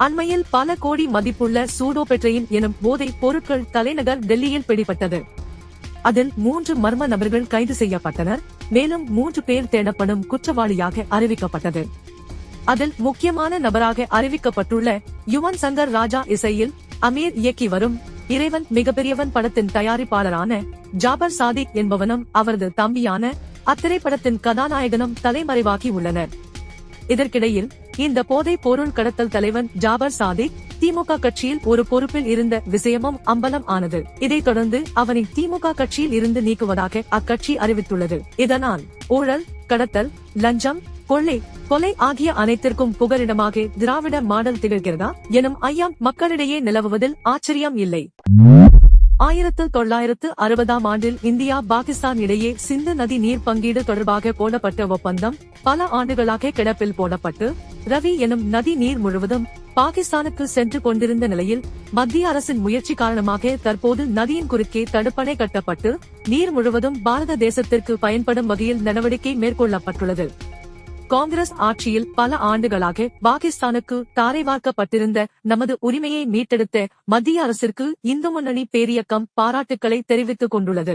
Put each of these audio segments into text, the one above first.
அண்மையில் பல கோடி மதிப்புள்ள சூடோபெட்ரையின் எனும் போதைப் பொருட்கள் தலைநகர் டெல்லியில் பிடிபட்டது. அதில் மூன்று மர்ம நபர்கள் கைது செய்யப்பட்டனர். மேலும் மூன்று பேர் தேடப்படும் குற்றவாளியாக அறிவிக்கப்பட்டது. அதில் முக்கியமான நபராக அறிவிக்கப்பட்டுள்ள யுவன் சங்கர் ராஜா இசையில் அமீர் இயக்கி வரும் இறைவன் மிகப்பெரியவன் படத்தின் தயாரிப்பாளரான ஜாபர் சாதிக் என்பவனும் அவரது தம்பியான அத்திரைப்படத்தின் கதாநாயகனும் தலைமறைவாகி உள்ளனர். இதற்கிடையில் இந்த போதை பொருள் கடத்தல் தலைவன் ஜாபர் சாதிக் திமுக கட்சியில் ஒரு பொறுப்பில் இருந்த விஷயமும் அம்பலம் ஆனது. இதைத் தொடர்ந்து அவனை திமுக கட்சியில் இருந்து நீக்குவதாக அக்கட்சி அறிவித்துள்ளது. இதனால் ஊழல் கடத்தல் லஞ்சம் கொள்ளை கொலை ஆகிய அனைத்திற்கும் புகலிடமாக திராவிட மாடல் திகழ்கிறதா எனும் ஐயம் மக்களிடையே நிலவுவதில் ஆச்சரியம் இல்லை. ஆயிரத்து தொள்ளாயிரத்து அறுபதாம் ஆண்டில் இந்தியா பாகிஸ்தான் இடையே சிந்து நதி நீர் பங்கீடு தொடர்பாக போடப்பட்ட ஒப்பந்தம் பல ஆண்டுகளாக கிடப்பில் போடப்பட்டு ரவி எனும் நதி நீர் முழுவதும் பாகிஸ்தானுக்கு சென்று கொண்டிருந்த நிலையில் மத்திய அரசின் முயற்சி காரணமாக தற்போது நதியின் குறுக்கே தடுப்பணை கட்டப்பட்டு நீர் முழுவதும் பாரத தேசத்திற்கு பயன்படும் வகையில் நடவடிக்கை மேற்கொள்ளப்பட்டுள்ளது. காங்கிரஸ் ஆட்சியில் பல ஆண்டுகளாக பாகிஸ்தானுக்கு தாரைவார்க்கப்பட்டிருந்த நமது உரிமையை மீட்டெடுத்த மத்திய அரசிற்கு இந்து முன்னணி பேரியக்கம் பாராட்டுக்களை தெரிவித்துக் கொண்டுள்ளது.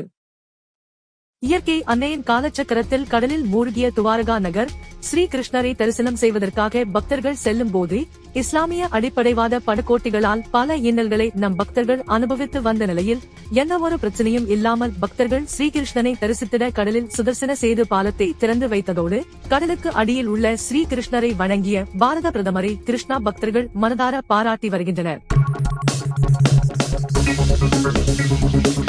இயற்கை அன்னையின் காலச்சக்கரத்தில் கடலில் மூழ்கிய துவாரகா நகர் ஸ்ரீகிருஷ்ணரை தரிசனம் செய்வதற்காக பக்தர்கள் செல்லும் போது இஸ்லாமிய அடிப்படைவாத படுகோட்டிகளால் பல இன்னல்களை நம் பக்தர்கள் அனுபவித்து வந்த நிலையில் எந்தவொரு பிரச்சனையும் இல்லாமல் பக்தர்கள் ஸ்ரீகிருஷ்ணனை தரிசித்திட கடலில் சுதர்சன சேது பாலத்தை திறந்து வைத்ததோடு கடலுக்கு அடியில் உள்ள ஸ்ரீகிருஷ்ணரை வணங்கிய பாரத பிரதமரை கிருஷ்ணா பக்தர்கள் மனதார பாராட்டி வருகின்றனர்.